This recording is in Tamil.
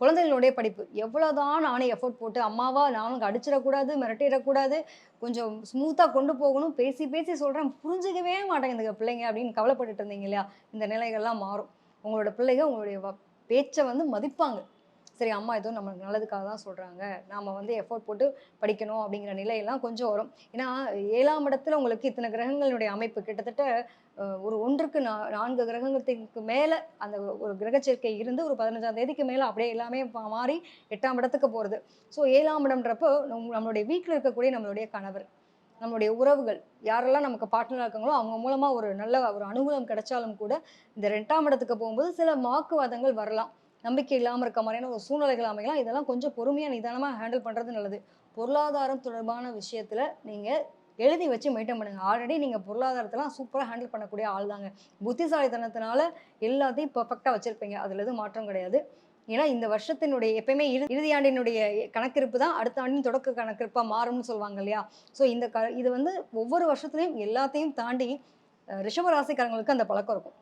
குழந்தைகளுடைய படிப்பு. எவ்வளோதான் நானே எஃபோர்ட் போட்டு அம்மாவா நானும் அடிச்சிடக்கூடாது மிரட்டிடக்கூடாது கொஞ்சம் ஸ்மூத்தாக கொண்டு போகணும் பேசி பேசி சொல்கிறேன் புரிஞ்சுக்கவே மாட்டேங்குதுங்க பிள்ளைங்க அப்படின்னு கவலைப்பட்டுட்டு இருந்தீங்க இல்லையா? இந்த நிலைகள்லாம் மாறும். உங்களோட பிள்ளைங்க உங்களுடைய பேச்சை வந்து மதிப்பாங்க. சரி அம்மா எதுவும் நம்மளுக்கு நல்லதுக்காக தான் சொல்கிறாங்க நாம் வந்து எஃபோர்ட் போட்டு படிக்கணும் அப்படிங்கிற நிலையெல்லாம் கொஞ்சம் வரும். ஏன்னா ஏழாம் இடத்துல உங்களுக்கு இத்தனை கிரகங்களுடைய அமைப்பு கிட்டத்தட்ட ஒரு ஒன்றுக்கு நா நான்கு கிரகங்களுக்கு மேலே அந்த ஒரு கிரகச்சேர்க்கை இருந்து ஒரு பதினஞ்சாம் தேதிக்கு மேலே அப்படியே எல்லாமே மாறி எட்டாம் இடத்துக்கு போகிறது ஸோ ஏழாம் இடம்ன்றப்போ நம்ம- நம்மளுடைய வீட்டில் இருக்கக்கூடிய நம்மளுடைய கணவர் நம்மளுடைய உறவுகள் யாரெல்லாம் நமக்கு பார்ட்னராக இருக்காங்களோ அவங்க மூலமாக ஒரு நல்ல ஒரு அனுகூலம் கிடைச்சாலும் கூட இந்த ரெண்டாம் இடத்துக்கு போகும்போது சில வாக்குவாதங்கள் வரலாம். நம்பிக்கை இல்லாமல் இருக்க மாதிரியான ஒரு சூழ்நிலைகள் அமையலாம். இதெல்லாம் கொஞ்சம் பொறுமையாக நிதானமாக ஹேண்டில் பண்ணுறது நல்லது. பொருளாதாரம் தொடர்பான விஷயத்தில் நீங்கள் எழுதி வச்சு மெயின்டைன் பண்ணுங்கள் ஆல்ரெடி நீங்கள் பொருளாதாரத்தெல்லாம் சூப்பராக ஹேண்டில் பண்ணக்கூடிய ஆள் தாங்க புத்திசாலித்தனத்தினால எல்லாத்தையும் பர்ஃபெக்டாக வச்சுருப்பீங்க. அதில் எதுவும் மாற்றம் கிடையாது. ஏன்னா இந்த வருஷத்தினுடைய எப்பயுமே இறு இறுதி ஆண்டினுடைய கணக்கெடுப்பு தான் அடுத்த ஆண்டின் தொடக்க கணக்கெடுப்பாக மாறும்னு சொல்லுவாங்க இல்லையா? ஸோ இந்த க இது வந்து ஒவ்வொரு வருஷத்துலையும் எல்லாத்தையும் தாண்டி ரிஷபராசிக்காரங்களுக்கு அந்த பழக்கம் இருக்கும்.